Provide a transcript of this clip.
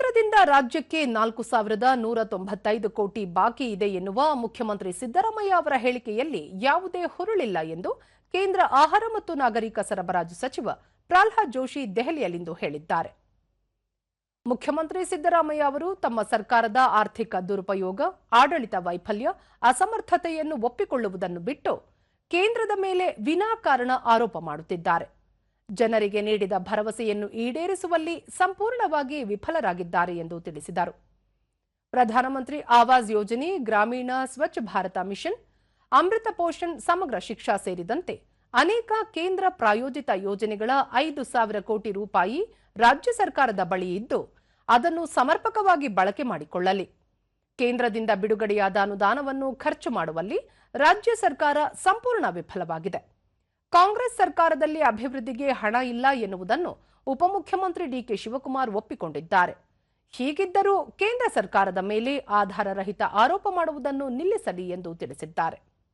ಕೇಂದ್ರದಿಂದ ರಾಜ್ಯಕ್ಕೆ ನಾಲ್ಕು ಸಾವಿರದ ನೂರ ತೊಂಬತ್ತೈದು ಕೋಟಿ ಬಾಕಿ ಇದೆ ಎನ್ನುವ ಮುಖ್ಯಮಂತ್ರಿ ಸಿದ್ದರಾಮಯ್ಯ ಅವರ ಹೇಳಿಕೆಯಲ್ಲಿ ಯಾವುದೇ ಹುರುಳಿಲ್ಲ ಎಂದು ಕೇಂದ್ರ ಆಹಾರ ಮತ್ತು ನಾಗರಿಕ ಸರಬರಾಜು ಸಚಿವ ಪ್ರಹ್ಲಾದ್ ಜೋಶಿ ದೆಹಲಿಯಲ್ಲಿಂದು ಹೇಳಿದ್ದಾರೆ. ಮುಖ್ಯಮಂತ್ರಿ ಸಿದ್ದರಾಮಯ್ಯ ಅವರು ತಮ್ಮ ಸರ್ಕಾರದ ಆರ್ಥಿಕ ದುರುಪಯೋಗ, ಆಡಳಿತ ವೈಫಲ್ಯ, ಅಸಮರ್ಥತೆಯನ್ನು ಒಪ್ಪಿಕೊಳ್ಳುವುದನ್ನು ಬಿಟ್ಟು ಕೇಂದ್ರದ ಮೇಲೆ ವಿನಾಕಾರಣ ಆರೋಪ ಮಾಡುತ್ತಿದ್ದಾರೆ. ಜನರಿಗೆ ನೀಡಿದ ಭರವಸೆಯನ್ನು ಈಡೇರಿಸುವಲ್ಲಿ ಸಂಪೂರ್ಣವಾಗಿ ವಿಫಲರಾಗಿದ್ದಾರೆ ಎಂದು ತಿಳಿಸಿದರು. ಪ್ರಧಾನಮಂತ್ರಿ ಆವಾಸ್ ಯೋಜನೆ, ಗ್ರಾಮೀಣ ಸ್ವಚ್ಛ ಭಾರತ ಮಿಷನ್, ಅಮೃತ ಪೋಷಣ್ ಸಮಗ್ರ ಶಿಕ್ಷಾ ಸೇರಿದಂತೆ ಅನೇಕ ಕೇಂದ್ರ ಪ್ರಾಯೋಜಿತ ಯೋಜನೆಗಳ ಐದು ಸಾವಿರ ಕೋಟಿ ರೂಪಾಯಿ ರಾಜ್ಯ ಸರ್ಕಾರದ ಬಳಿ ಇದ್ದು, ಅದನ್ನು ಸಮರ್ಪಕವಾಗಿ ಬಳಕೆ ಮಾಡಿಕೊಳ್ಳಲಿ. ಕೇಂದ್ರದಿಂದ ಬಿಡುಗಡೆಯಾದ ಅನುದಾನವನ್ನು ಖರ್ಚು ಮಾಡುವಲ್ಲಿ ರಾಜ್ಯ ಸರ್ಕಾರ ಸಂಪೂರ್ಣ ವಿಫಲವಾಗಿದೆ. ಕಾಂಗ್ರೆಸ್ ಸರ್ಕಾರದಲ್ಲಿ ಅಭಿವೃದ್ಧಿಗೆ ಹಣ ಇಲ್ಲ ಎನ್ನುವುದನ್ನು ಉಪಮುಖ್ಯಮಂತ್ರಿ ಡಿಕೆ ಶಿವಕುಮಾರ್ ಒಪ್ಪಿಕೊಂಡಿದ್ದಾರೆ. ಹೀಗಿದ್ದರೂ ಕೇಂದ್ರ ಸರ್ಕಾರದ ಮೇಲೆ ಆಧಾರರಹಿತ ಆರೋಪ ಮಾಡುವುದನ್ನು ನಿಲ್ಲಿಸಲಿ ಎಂದು ತಿಳಿಸಿದ್ದಾರೆ.